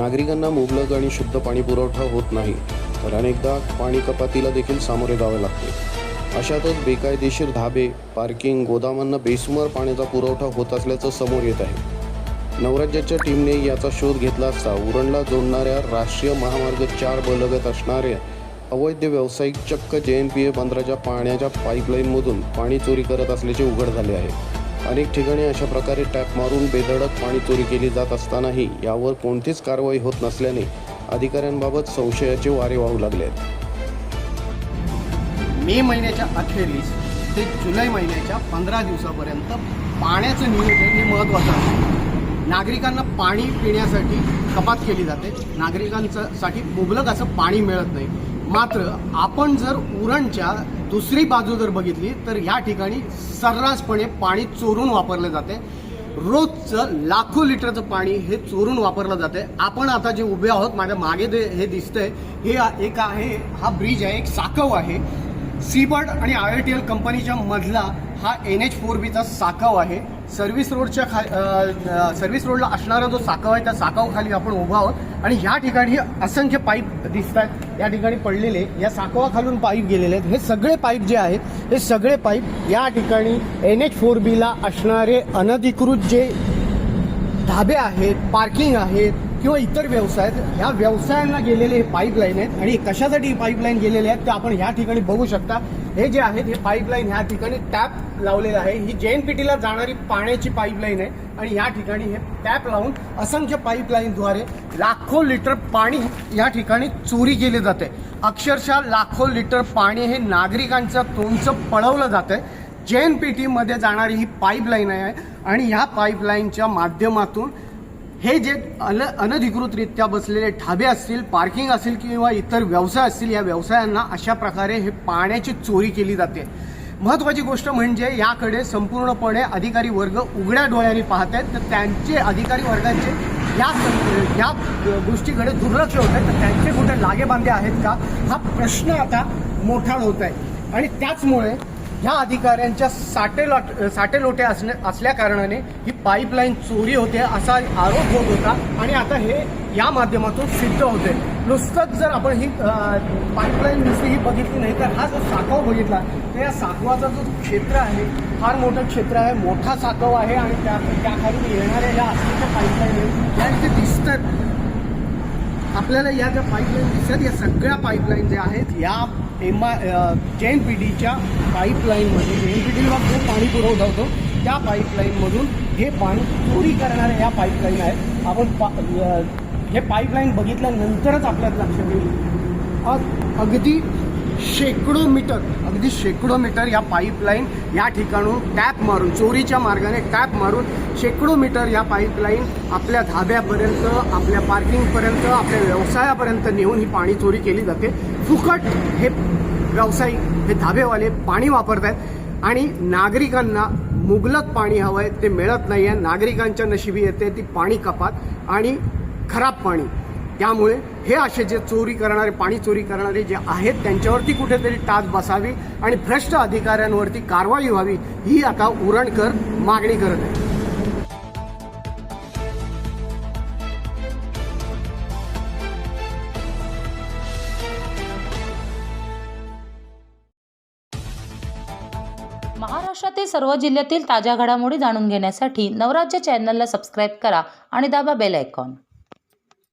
नागरिकांना मुबलक आणि शुद्ध पाणी पुरवठा होत नाही तर अनेकदा पाणी कपातीला देखील सामोरे जावे लागते. अशातच बेकायदेशीर धाबे पार्किंग गोदामांना बेसुमार पाण्याचा पुरवठा होत असल्याचं समोर येत आहे. नवराज्याच्या टीमने याचा शोध घेतला असता उरणला जोडणाऱ्या राष्ट्रीय महामार्ग चार बलगत असणाऱ्या अवैध व्यावसायिक चक्क जे एन पी ए बंदराच्या पाण्याच्या पाईपलाईनमधून पाणी चोरी करत असल्याचे उघड झाले आहे. अनेक ठिकाणी अशा प्रकारे टॅप मारून बेधडक पाणी चोरी केली जात असतानाही यावर कोणतीच कारवाई होत नसल्याने अधिकाऱ्यांबाबत संशयाचे वारे वाहू लागले आहेत. मे महिन्याच्या अखेरीस ते जुलै महिन्याच्या पंधरा दिवसापर्यंत पाण्याचं नियोजन हे महत्त्वाचं आहे. नागरिकांना पाणी पिण्यासाठी कपात केली जाते. नागरिकांसाठी मुबलक असं पाणी मिळत नाही. मात्र आपण जर उरणच्या दुसरी बाजू जर बघितली तर या ठिकाणी सर्रासपणे पाणी चोरून वापरले जाते. रोजचं लाखो लिटरचं पाणी हे चोरून वापरलं जाते. आपण आता जे उभे आहोत माझ्या मागे जे हे दिसतंय हे एक आहे हा ब्रिज आहे एक साकव आहे. सीबर्ड आणि आय आय टी एल कंपनीच्या मधला हा एन एच फोर बीचा साकव आहे. सर्व्हिस रोडच्या खा सर्व्हिस रोडला असणारा जो साकाव आहे त्या साकवाखाली आपण उभा आहोत. आणि ह्या ठिकाणी असंख्य पाईप दिसत आहेत या ठिकाणी पडलेले या साकवाखालून पाईप गेलेले आहेत. हे सगळे पाईप जे आहेत हे सगळे पाईप या ठिकाणी एन एच फोर बीला असणारे अनधिकृत जे धाबे आहेत पार्किंग आहेत किंवा इतर व्यवसाय आहेत ह्या व्यवसायांना गेलेले हे पाईपलाईन आहेत आणि कशासाठी ही पाईपलाईन गेलेले आहेत ते आपण ह्या ठिकाणी बघू शकता. हे जे आहेत हे पाईपलाईन ह्या ठिकाणी टॅप लावलेलं आहे. ही जेएनपीटीला जाणारी पाण्याची पाईपलाईन आहे आणि या ठिकाणी हे टॅप लावून असंख्य पाईपलाईनद्वारे लाखो लिटर पाणी या ठिकाणी चोरी केले जाते. अक्षरशः लाखो लिटर पाणी हे नागरिकांचं तोंडचं पळवलं जातंय. जेएनपीटीमध्ये जाणारी ही पाईपलाईन आहे आणि ह्या पाईपलाईनच्या माध्यमातून हे जे अन अनधिकृतरित्या बसलेले ढाबे असतील पार्किंग असेल किंवा इतर व्यवसाय असतील या व्यवसायांना अशा प्रकारे हे पाण्याची चोरी केली जाते. महत्त्वाची गोष्ट म्हणजे याकडे संपूर्णपणे अधिकारी वर्ग उघड्या डोळ्यांनी पाहत आहेत. तर त्यांचे अधिकारी वर्गांचे या या गोष्टीकडे दुर्लक्ष होत आहे. तर त्यांचे कुठे लागेबांधे आहेत का? हा प्रश्न आता मोठा होत आहे. आणि त्याचमुळे ह्या अधिकाऱ्यांच्या साटेलोट साटेलोटे असणे असल्या कारणाने ही पाईपलाईन चोरी होते असा आरोप होत होता आणि आता हे या माध्यमातून सिद्ध होते. नुसतंच जर आपण ही पाईपलाईन नुसती ही बघितली नाही तर हा जो साखव बघितला तर या साखवाचा जो क्षेत्र आहे फार मोठं क्षेत्र आहे मोठा साखव आहे आणि त्या त्याखाली येणाऱ्या ज्या असलेल्या पाईपलाईन आहेत त्या इथे दिसतात आपल्याला या ज्या पाईपलाईन दिसतात या सगळ्या पाईपलाईन ज्या आहेत या M I J N P डीच्या पाईपलाईनमध्ये जे एन पी डीला जो पाणी पुरवठा होतो. त्या पाईपलाईनमधून हे पाणी चोरी करणाऱ्या या पाईपलाईन आहेत. आपण पा हे पाईपलाईन बघितल्यानंतरच आपल्यात लक्षात येईल अगदी शेकडो मीटर अगदी शेकडो मीटर या पाईपलाईन या ठिकाणून टॅप मारून चोरीच्या मार्गाने टॅप मारून शेकडो मीटर या पाईपलाईन आपल्या धाब्यापर्यंत आपल्या पार्किंगपर्यंत आपल्या व्यवसायापर्यंत नेऊन ही पाणी चोरी केली जाते. फुकट हे व्यावसायिक हे धाबेवाले पाणी वापरत आहेत आणि नागरिकांना मुबलक पाणी हवं आहे ते मिळत नाही आहे नागरिकांच्या नशिबी येते ती पाणी कपात आणि खराब पाणी. त्यामुळे हे असे जे चोरी करणारे पाणी चोरी करणारे जे आहेत त्यांच्यावरती कुठेतरी टाच बसावी आणि भ्रष्ट अधिकाऱ्यांवरती कारवाई व्हावी ही आता उरणकर मागणी करत आहे महाराष्ट्रातील सर्व जिल्ह्यातील ताज्या घडामोडी जाणून घेण्यासाठी नवराज्य चॅनलला सबस्क्राईब करा आणि दाबा बेल आयकॉन.